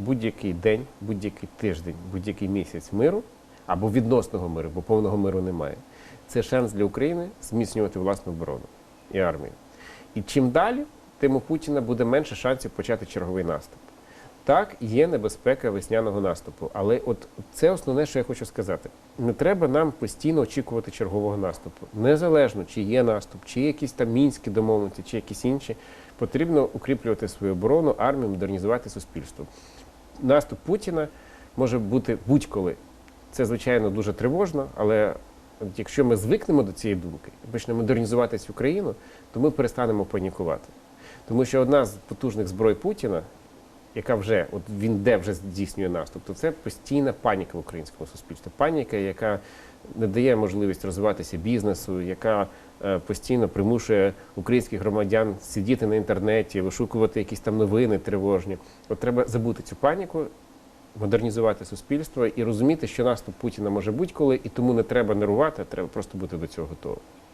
будь-який день, будь-який тиждень, будь-який місяць миру або відносного миру, бо повного миру немає. Це шанс для України зміцнювати власну оборону і армію. І чим далі, тим у Путіна буде менше шансів почати черговий наступ. Так, є небезпека весняного наступу, але от це основне, що я хочу сказати. Не треба нам постійно очікувати чергового наступу. Незалежно, чи є наступ, чи є якісь там мінські домовленості, чи якісь інші, потрібно укріплювати свою оборону, армію, модернізувати суспільство. Наступ Путіна може бути будь-коли. Це, звичайно, дуже тривожно, але якщо ми звикнемо до цієї думки і почнемо модернізувати цю країну, то ми перестанемо панікувати. Тому що одна з потужних зброй Путіна, яка вже от він де вже здійснює наступ, то це постійна паніка в українському суспільстві. Паніка, яка не дає можливість розвиватися бізнесу, яка е, постійно примушує українських громадян сидіти на інтернеті, вишукувати якісь там новини тривожні. От треба забути цю паніку. Модернізувати суспільство і розуміти, що наступ Путіна може будь-коли, і тому не треба нервувати, треба просто бути до цього готовим.